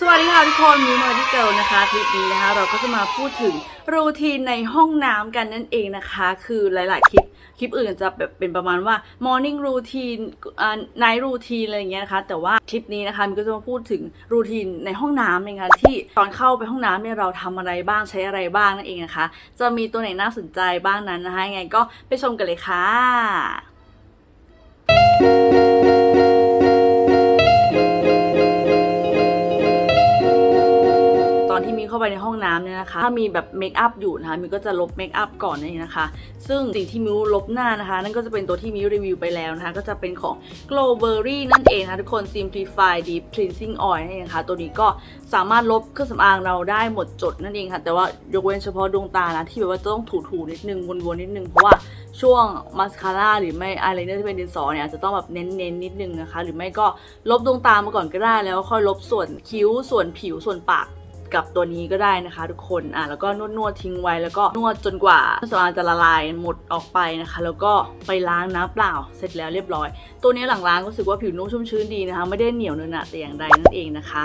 สวัสดีค่ะทุกคนมิวมอร์ดี้เกิลนะคะคลิปนี้นะคะ เราก็จะมาพูดถึงรูทีนในห้องน้ำกันนั่นเองนะคะ คือหลาย ๆ คลิปคลิปอื่นจะแบบเป็นประมาณว่า morning routine อ่า night routine อะไรอย่างเงี้ยนะคะ แต่ว่าคลิปนี้นะคะมิวก็จะมาพูดถึงรูทีนในห้องน้ำนะคะที่ตอนเข้าไปห้องน้ำเนี่ยเราทำอะไรบ้างใช้อะไรบ้างนั่นเองนะคะ จะมีตัวไหนน่าสนใจบ้างนั้นนะคะยังไงก็ไปชมกันเลยค่ะ เข้าไปในห้องน้ำเนี่ยนะคะ ถ้ามีแบบเมคอัพอยู่นะคะมิวก็จะลบเมคอัพก่อนนั่นะคะ ซึ่งสิ่งที่มิวลบหน้านะคะ นั่นก็จะเป็นตัวที่มิวรีวิวไปแล้วนะคะ ก็จะเป็นของ Glowberry นั่นเองนะคะทุกคน Simplify Deep Cleansing Oil นั่นเองค่ะตัวนี้ก็สามารถลบเครื่องสำอางเราได้หมดจดนั่นเองค่ะ แต่ว่ายกเว้นเฉพาะดวงตานะที่แบบว่าต้องถูๆนิดนึงวนๆนิดนึงเพราะว่าช่วงมาสคาร่าหรือไม่อายไลเนอร์ที่เป็นดินสอเนี่ยอาจจะต้องแบบเน้นๆนิดนึงนะคะ หรือไม่ก็ลบดวงตามาก่อนก็ได้แล้วค่อยลบส่วนคิ้วส่วนผิวส่วนปาก กับตัวนี้ก็ได้นะคะ ทุกคนอะแล้วก็นวดนวดทิ้งไว้แล้วก็นวดจนกว่าครื่องสำอางจะละลายหมดออกไปนะคะ แล้วก็ไปล้างน้ำเปล่าเสร็จแล้วเรียบร้อย ตัวนี้หลังล้างก็รู้สึกว่าผิวนุ่มชุ่มชื้นดีนะคะ ไม่ได้เหนียวเนอหนะแต่อย่างใดนั่นเองนะคะ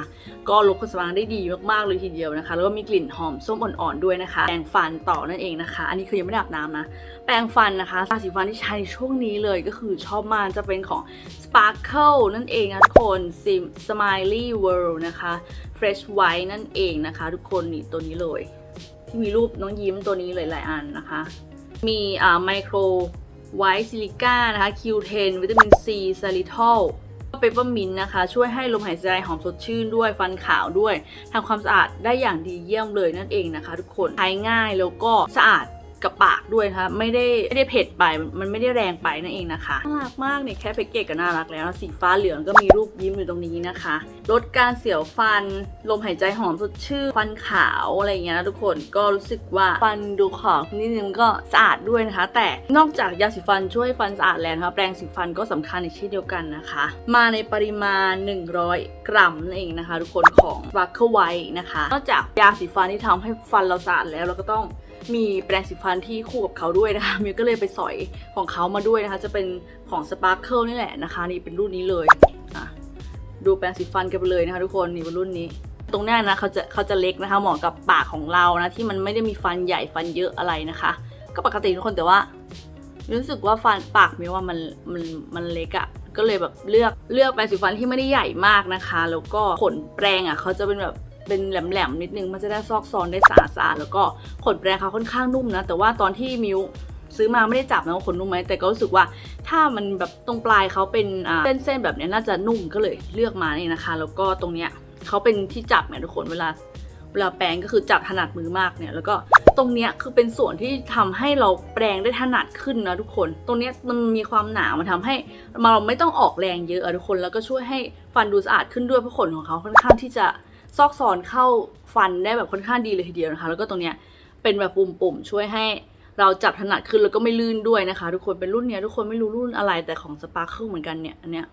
ก็ลบครื่องสำอางได้ดีมากๆเลยทีเดียวนะคะ แล้วก็มีกลิ่นหอมส้มอ่อนๆด้วยนะคะแปรงฟันต่อนั่นเองนะคะ อันนี้คือยังไม่ได้อาบน้ำนะแปรงฟันนะคะยาสีฟันที่ใช้ในช่วงนี้เลยก็คือชอบมากจะเป็นของ Sparkle นั่นเองนะทุกคน Sim Smiley World นะคะ Fresh White นั่นเองนะคะ ทุกคนนี่ตัวนี้เลย ที่มีรูปน้องยิ้มตัวนี้หลายๆอันนะคะ มีอ่าไมโครไวท์ซิลิก้านะคะ Q10 วิตามิน C ซาลิทอลเปปเปอร์มินนะคะ ช่วยให้ลมหายใจหอมสดชื่นด้วยฟันขาวด้วยทำความสะอาดได้อย่างดีเยี่ยมเลยนั่นเองนะคะ ทุกคนใช้ง่ายแล้วก็สะอาด กับปากด้วยนะคะไม่ได้ไม่ได้เผ็ดไปมันไม่ได้แรงไปนั่นเองนะคะน่ารักมากเนี่ยแค่แพ็กเกจก็น่ารักแล้วสีฟ้าเหลืองก็มีรูปยิ้มอยู่ตรงนี้นะคะ ลดการเสียวฟัน ลมหายใจหอมสดชื่นฟันขาวอะไรอย่างเงี้ยนะทุกคนก็รู้สึกว่าฟันดูขาวนิดนึงก็สะอาดด้วยนะคะ แต่นอกจากยาสีฟันช่วยฟันสะอาดแล้วนะคะแปรงสีฟันก็สำคัญในเช่นเดียวกันนะคะ มาในปริมาณ 100 กรัมนั่นเองนะคะ ทุกคนของ w a c k e r White นะคะนอกจากยาสีฟันที่ทำให้ฟันเราสะอาดแล้วเราก็ต้อง มีแปรงสีฟันที่คู่กับเขาด้วยนะคะมิวก็เลยไปสอยของเขามาด้วยนะคะ จะเป็นของ Sparkle นี่แหละนะคะ นี่เป็นรุ่นนี้เลยอะดูแปรงสีฟันกันไปเลยนะคะทุกคนนี่เป็นรุ่นนี้ ตรงหน้านะเขาจะเขาจะเล็กนะคะเหมาะกับปากของเรานะที่มันไม่ได้มีฟันใหญ่ฟันเยอะอะไรนะคะ ก็ปกติทุกคนแต่ว่า รู้สึกว่าฟันปากมิวว่ามันมันมันเล็กอะ่ะก็เลยแบบเลือกเลือกแปรงสีฟันที่ไม่ได้ใหญ่มากนะคะ แล้วก็ขนแปรงอะ่ะเขาจะเป็นแบบ เป็นแหลมๆนิดนึงมันจะได้ซอกซอนได้สะอาดๆแล้วก็ขนแปรงเขาค่อนข้างนุ่มนะ แต่ว่าตอนที่มิวซื้อมาไม่ได้จับนะว่าขนนุ่มไหมแต่ก็รู้สึกว่าถ้ามันแบบตรงปลายเขาเป็นเส้นๆแบบนี้น่าจะนุ่มก็เลยเลือกมานี่นะคะ แล้วก็ตรงเนี้ยเขาเป็นที่จับเนี่ยทุกคนเวลาเวลาแปรงก็คือจับถนัดมือมากเนี่ยแล้วก็ตรงเนี้ยคือเป็นส่วนที่ทำให้เราแปรงได้ถนัดขึ้นนะทุกคน ตรงเนี้ยมันมีความหนา มันทำให้เราไม่ต้องออกแรงเยอะอะทุกคน แล้วก็ช่วยให้ฟันดูสะอาดขึ้นด้วยเพราะขนของเขาค่อนข้างที่จะ ซอกซอนเข้าฟันได้แบบค่อนข้างดีเลยทีเดียวนะคะ แล้วก็ตรงเนี้ยเป็นแบบปุ่มๆช่วยให้เราจับถนัดขึ้นแล้วก็ไม่ลื่นด้วยนะคะ ทุกคนเป็นรุ่นเนี้ยทุกคนไม่รู้รุ่นอะไรแต่ของสปาร์คเหมือนกันเนี่ยอันเนี้ย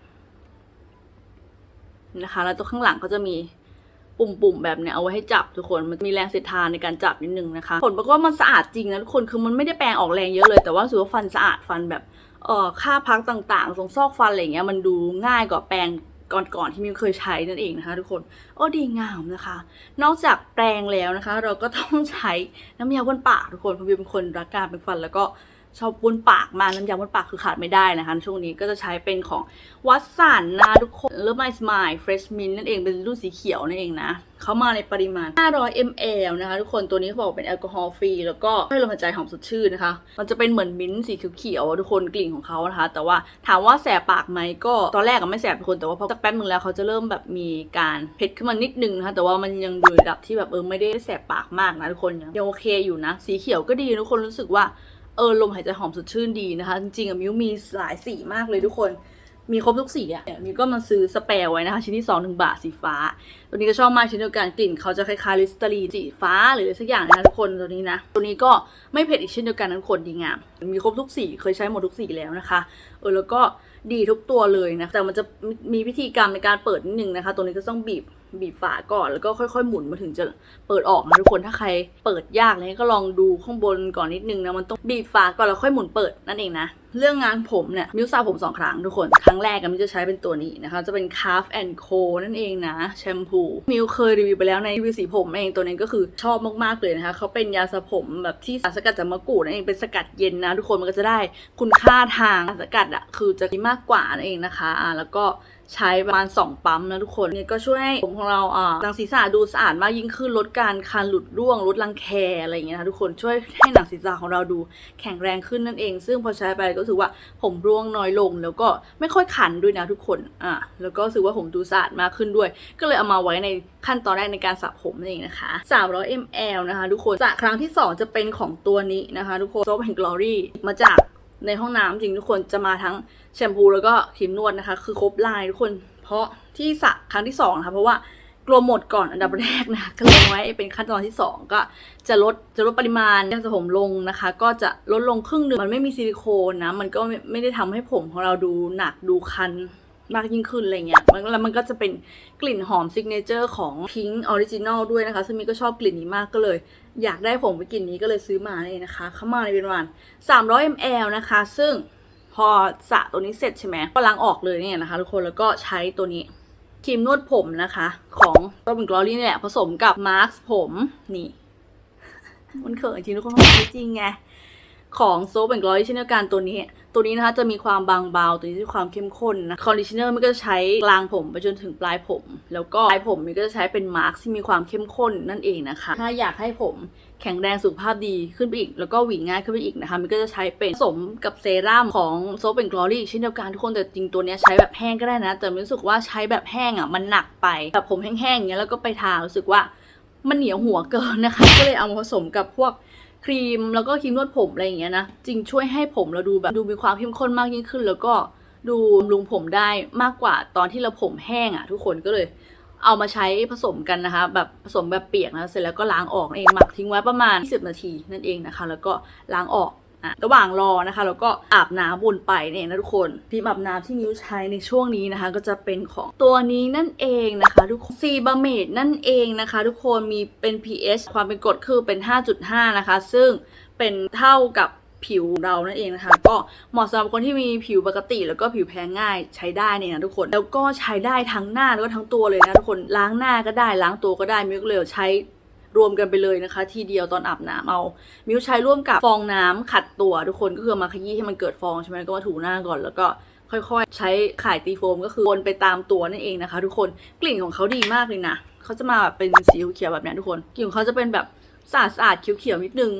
นะคะ แล้วตัวข้างหลังเขาจะมีปุ่มๆแบบเนี้ยเอาไว้ให้จับทุกคนมันมีแรงเสียดทานในการจับนิดนึงนะคะ ผลปรากฏว่ามันสะอาดจริงนะทุกคนคือมันไม่ได้แปรงออกแรงเยอะเลยแต่ว่ารู้สึกว่าฟันสะอาดฟันแบบเอ่อค่าพักต่างๆ ตรงซอกฟันอะไรเงี้ยมันดูง่ายกว่าแปรง ก่อนๆที่มิวเคยใช้นั่นเองนะคะ ทุกคนโอ้ดีงามนะคะ นอกจากแปรงแล้วนะคะ เราก็ต้องใช้น้ำยาบนปากทุกคนเพราะมิวเป็นคนรักการเป็นฟันแล้วก็ ชอบบนปากมาน้ำยาบนปากคือขาดไม่ได้นะคะ ช่วงนี้ก็จะใช้เป็นของวัตสันนะทุกคนเลิฟไมสมายเฟรชมินนั่นเองเป็นรุ่นสีเขียวนั่นเองนะเขามาในปริมาณ 500 ml นะคะทุกคนตัวนี้เขาบอกเป็นแอลกอฮอล์ฟรีแล้วก็ให้ลมหายใจหอมสดชื่นนะคะ มันจะเป็นเหมือนมิ้นท์สีเขียวๆทุกคนกลิ่นของเขานะคะ แต่ว่าถามว่าแสบปากไหมก็ตอนแรกก็ไม่แสบทุกคนแต่ว่าพอสักแป๊บนึงแล้วเขาจะเริ่มแบบมีการเผ็ดขึ้นมานิดนึงนะคะแต่ว่ามันยังอยู่ระดับที่แบบเออไม่ได้แสบปากมากนะทุกคนยังยังโอเคอยู่นะ สีเขียวก็ดีทุกคนรู้สึกว่า เออลมหายใจหอมสดชื่นดีนะคะ จริงๆอะมิวมีหลายสีมากเลยทุกคนมีครบทุกสีอะมิวก็มาซื้อสเปรย์ไว้นะคะ ชิ้นที่2 1บาทสีฟ้า ตัวนี้ก็ชอบมากชิ้นเดียวกันกลิ่นเขาจะคล้ายๆลิสเตอรีนสีฟ้าหรือสักอย่างนะคะทุกคนตัวนี้นะ ตัวนี้ก็ไม่เผ็ดอีกเช่นเดียวกันทุกคนดีงาม มีครบทุกสีเคยใช้หมดทุกสีแล้วนะคะเออแล้วก็ดีทุกตัวเลยนะแต่มันจะมีพิธีกรรมในการเปิดนิดนึงนะคะ ตัวนี้ก็ต้องบีบ บีบฝาก่อนแล้วก็ค่อยๆหมุนมาถึงจะเปิดออกนะทุกคนถ้าใครเปิดยากเลยก็ลองดูข้างบนก่อนนิดนึงนะมันต้องบีบฝาก่อนแล้วค่อยหมุนเปิดนั่นเองนะเรื่องงานผมเนี่ยมิวสระผมสองครั้งทุกคน ครั้งแรกก็มิวจะใช้เป็นตัวนี้นะคะจะเป็น Calf and Co นั่นเองนะแชมพูมิวเคยรีวิวไปแล้วในรีวิวสีผมเองตัวนี้ก็คือชอบมากๆเลยนะคะเขาเป็นยาสระผมแบบที่สารสกัดจากมะกรูดนั่นเองเป็นสกัดเย็นนะทุกคนมันก็จะได้คุณค่าทางสารสกัดอะคือจะดีมากกว่านั่นเองนะคะอ่าแล้วก็ใช้ประมาณ 2 ปั๊มนะทุกคนเนี่ยก็ช่วยให้ผมของเราอ่าหนังศีรษะดูสะอาดมากยิ่งขึ้นลดการคันหลุดร่วงลดรังแคอะไรอย่างเงี้ยนะทุกคนช่วยให้หนังศีรษะของเราดูแข็งแรงขึ้นนั่นเอง ซึ่งพอใช้ไปก็รู้สึกว่าผมร่วงน้อยลง แล้วก็ไม่ค่อยคันด้วยนะทุกคนอะแล้วก็รู้สึกว่าผมดูสะอาดมากขึ้นด้วย ก็เลยเอามาไว้ในขั้นตอนแรกในการสระผมนั่นเองนะคะ300 ml นะคะ ทุกคนสระครั้งที่ 2 จะเป็นของตัวนี้นะคะ ทุกคน Soap and Glory มาจาก ในห้องน้ำจริงทุกคนจะมาทั้งแชมพูแล้วก็ครีมนวดนะคะ คือครบลายทุกคน เพราะที่สระครั้งที่สองนะคะเพราะว่ากลัวหมดก่อนอันดับแรกนะคะก็เลยไว้เป็นขั้นตอนที่สองก็จะลดจะลดปริมาณยาสระผมลงนะคะ ก็จะลดลงครึ่งหนึ่งมันไม่มีซิลิโคนนะ มันก็ไม่ไม่ได้ทำให้ผมของเราดูหนักดูคันมากยิ่งขึ้นอะไรเงี้ยมันแล้วมันก็จะเป็นกลิ่นหอมซิกเนเจอร์ของ Pink Original ด้วยนะคะ ซึ่งมีก็ชอบกลิ่นนี้มากก็เลย อยากได้ผมไปกลิ่นนี้ก็เลยซื้อมาเลยนะคะเข้ามาในเป็นวัน300 ml นะคะ ซึ่งพอสระตัวนี้เสร็จใช่ไหมก็ล้างออกเลยเนี่ยนะคะทุกคนแล้วก็ใช้ตัวนี้ครีมนวดผมนะคะ ของตัวเป็นกลอรี่นี่แหละผสมกับมาร์คผมนี่มันเขินจริงทุกคนต้องใช้จริงไงของโซเป็นกลอรี่เช่นเดียวกันตัวนี้ ตัวนี้นะคะจะมีความบางเบา ตัวนี้จะมีความเข้มข้นนะคอนดิชเนอร์มันก็จะใช้กลางผมไปจนถึงปลายผม แล้วก็ปลายผมมันก็จะใช้เป็นมาร์คที่มีความเข้มข้นนั่นเองนะคะ ถ้าอยากให้ผมแข็งแรงสุขภาพดีขึ้นไปอีก แล้วก็หวีง่ายขึ้นไปอีกนะคะ มันก็จะใช้เป็นผสมกับเซรั่มของโซฟแอนกลอรี่เช่นเดียวกันทุกคนแต่จริงตัวนี้ใช้แบบแห้งก็ได้นะ แต่รู้สึกว่าใช้แบบแห้งอะมันหนักไปแบบผมแห้งๆอย่างเงี้ยแล้วก็ไปทารู้สึกว่ามันเหนียวหัวเกินนะคะ ก็เลยเอามาผสมกับพวก ครีมแล้วก็ครีมนวดผมอะไรอย่างเงี้ยนะจริงช่วยให้ผมเราดูแบบดูมีความเข้มข้นมากยิ่งขึ้น แล้วก็ดูลุงผมได้มากกว่าตอนที่เราผมแห้งอะ่ะ ทุกคนก็เลยเอามาใช้ผสมกันนะคะ แบบผสมแบบเปียกนะเสร็จแล้วก็ล้างออกเองหมักทิ้งไว้ประมาณ 20 นาทีนั่นเองนะคะ แล้วก็ล้างออก อะระหว่างรอนะคะแล้วก็อาบน้ำวนไปเนี่ยนะทุกคนครีมอาบน้ำที่นิ้วใช้ในช่วงนี้นะคะ ก็จะเป็นของตัวนี้นั่นเองนะคะ ทุกคนซีบาเมดนั่นเองนะคะ ทุกคนมีเป็น pH ความเป็นกรดคือเป็น 5.5 นะคะ ซึ่งเป็นเท่ากับผิวเรานั่นเองนะคะ ก็เหมาะสำหรับคนที่มีผิวปกติ แล้วก็ผิวแพ้ง่ายใช้ได้เนี่ยนะทุกคนแล้วก็ใช้ได้ทั้งหน้าแล้วก็ทั้งตัวเลยนะทุกคนล้างหน้าก็ได้ล้างตัวก็ได้มิวก็เลยใช้ รวมกันไปเลยนะคะ ทีเดียวตอนอาบน้ำเอา มิวใช้ร่วมกับฟองน้ำขัดตัวทุกคนก็คือมาขยี้ให้มันเกิดฟองใช่ไหมก็มาถูหน้าก่อนแล้วก็ค่อยๆ ใช้ข่ายตีโฟมก็คือวนไปตามตัวนั่นเองนะคะ ทุกคนกลิ่นของเขาดีมากเลยนะเขาจะมาแบบเป็นสีเขียวแบบนี้ทุกคนกลิ่นของเขาจะเป็นแบบสะอาดสะอาดๆเขียวๆนิดนึง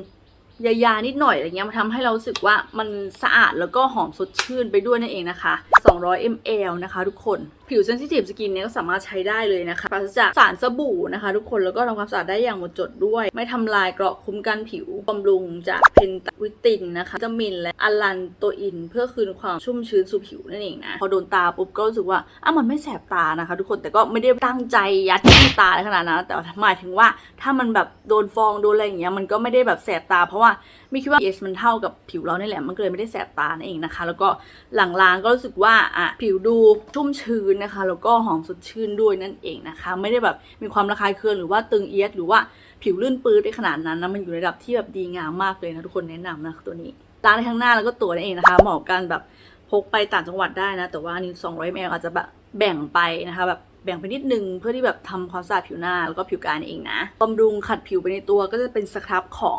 ยายานิดหน่อยอะไรเงี้ยมันทำให้เราสึกว่ามันสะอาดแล้วก็หอมสดชื่นไปด้วยนั่นเองนะคะ 200 ml นะคะ ทุกคน ผิวเซนซิทีฟสกินเนี่ยก็สามารถใช้ได้เลยนะคะปราศจากสารสบู่นะคะ ทุกคนแล้วก็ทำความสะอาดได้อย่างหมดจดด้วย ไม่ทำลายเกราะคุ้มกันผิวบำรุงจากเพนตาวิตินนะคะวิตามินและอะลันโตอิน เพื่อคืนความชุ่มชื้นสู่ผิวนั่นเองนะพอโดนตาปุ๊บก็รู้สึกว่าอะมันไม่แสบตานะคะ ทุกคนแต่ก็ไม่ได้ตั้งใจยัดที่ตาขนาดนั้นแต่หมายถึงว่าถ้ามันแบบโดนฟองโดนอะไรอย่างเงี้ยมันก็ไม่ได้แบบแสบตาเพราะว่ามีคิดว่า pH มันเท่ากับผิวเรานี่แหละ มันเลยไม่ได้แสบตานั่นเองนะคะ แล้วก็หลังล้างก็รู้สึกว่าอะผิวดูชุ่มชื้นนะคะ แล้วก็หอมสดชื่นด้วยนั่นเองนะคะ ไม่ได้แบบมีความระคายเคืองหรือว่าตึงเอียดหรือว่าผิวลื่นปื้ดได้ขนาดนั้นนะ มันอยู่ในระดับที่แบบดีงามมากเลยนะทุกคนแนะนำนะตัวนี้ล้างได้ทั้งหน้าแล้วก็ตัวนั่นเองนะคะ เหมาะกับการแบบพกไปต่างจังหวัดได้นะ แต่ว่านี่200 ml อาจจะแบบแบ่งไปนะคะแบบแบ่งไปนิดนึงเพื่อที่แบบทำความสะอาดผิวหน้าแล้วก็ผิวกายเองนะบำรุงขัดผิวไปในตัวก็จะเป็นสครับของ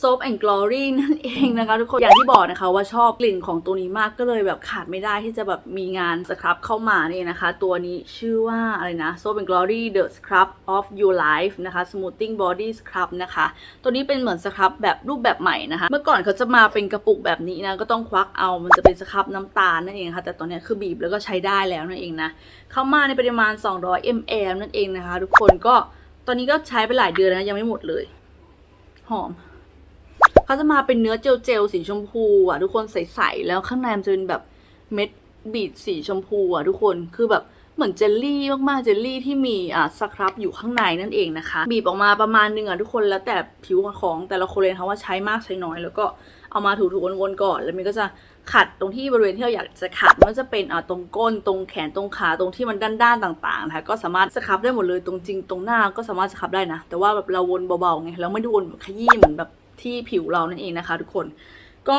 Soap and Glory นั่นเองนะคะทุกคน อย่างที่บอกนะคะว่าชอบกลิ่นของตัวนี้มากก็เลยแบบขาดไม่ได้ที่จะแบบมีงานสครับเข้ามานี่นะคะ ตัวนี้ชื่อว่าอะไรนะ Soap and Glory The Scrub of Your Life นะคะ Smoothing Body Scrub นะคะ ตัวนี้เป็นเหมือนสครับแบบรูปแบบใหม่นะคะ เมื่อก่อนเขาจะมาเป็นกระปุกแบบนี้นะก็ต้องควักเอามันจะเป็นสครับน้ำตาลนั่นเองค่ะแต่ตอนนี้คือบีบแล้วก็ใช้ได้แล้วนั่นเองนะเข้ามาในปริมาณ 200 ml นั่นเองนะคะ ทุกคนก็ตอนนี้ก็ใช้ไปหลายเดือนนะยังไม่หมดเลย หอม เขาจะมาเป็นเนื้อเจลเจลสีชมพูอะทุกคนใสๆแล้วข้างในมันจะเป็นแบบเม็ดบีดสีชมพูอะทุกคนคือแบบเหมือนเจลลี่มากๆ เจลลี่ที่มีอะสครับอยู่ข้างในนั่นเองนะคะ บีบออกมาประมาณนึงอะทุกคนแล้วแต่ผิวของแต่ละคนเลยนะคะว่าใช้มากใช้น้อย แล้วก็เอามาถูๆวนๆก่อน แล้วมันก็จะขัดตรงที่บริเวณที่เราอยากจะขัดมันจะเป็นอะตรงก้นตรงแขนตรงขาตรงที่มันด้านๆต่างๆนะคะก็สามารถสครับได้หมดเลยตรงจริงตรงหน้าก็สามารถสครับได้นะ แต่ว่าแบบเราวนเบาๆไงเราไม่ได้วนขยี้เหมือนแบบ ที่ผิวเรานั่นเองนะคะ ทุกคน ก็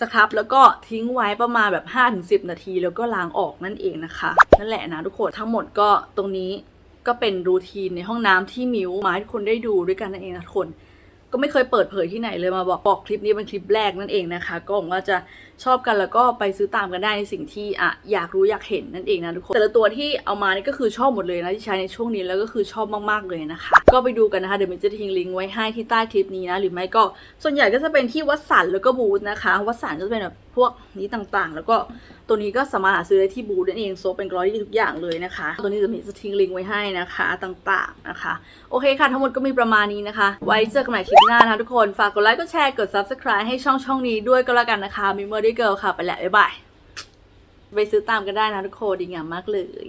สครับแล้วก็ทิ้งไว้ประมาณแบบ 5-10 นาทีแล้วก็ล้างออกนั่นเองนะคะ นั่นแหละนะทุกคนทั้งหมดก็ตรงนี้ก็เป็นรูทีนในห้องน้ำที่มิวมาให้ทุกคนได้ดูด้วยกันนั่นเองนะทุกคน ก็ไม่เคยเปิดเผยที่ไหนเลยมาบอกบอกคลิปนี้เป็นคลิปแรกนั่นเองนะคะ ก็หวังว่าจะชอบกันแล้วก็ไปซื้อตามกันได้ในสิ่งที่อะอยากรู้อยากเห็นนั่นเองนะทุกคนแต่ละตัวที่เอามานี่ก็คือชอบหมดเลยนะที่ใช้ในช่วงนี้แล้วก็คือชอบมากๆเลยนะคะ ก็ไปดูกันนะคะเดี๋ยวมินจะทิ้งลิงก์ไว้ให้ที่ใต้คลิปนี้นะหรือไม่ก็ส่วนใหญ่ก็จะเป็นที่วัดสันแล้วก็บูธนะคะวัดสันก็จะเป็นแบบพวกนี้ต่างๆ แล้วก็ตัวนี้ก็สามารถหาซื้อได้ที่บูธนั่นเองโซเป็นกรอยทุกอย่างเลยนะคะ ตัวนี้จะมีจะทิ้งลิงก์ไว้ให้นะคะต่างๆนะคะ โอเคค่ะ ทั้งหมดก็มีประมาณนี้นะคะ ไว้เจอกันใหม่คลิปหน้านะคะทุกคนฝากกดไลค์กดแชร์กด subscribe ให้ช่องช่องนี้ด้วยก็แล้วกันนะคะมิมเมอร์ดี้เกิลค่ะไปแล้วบ๊ายบายไปซื้อตามกันได้นะทุกคนดีงามมากเลย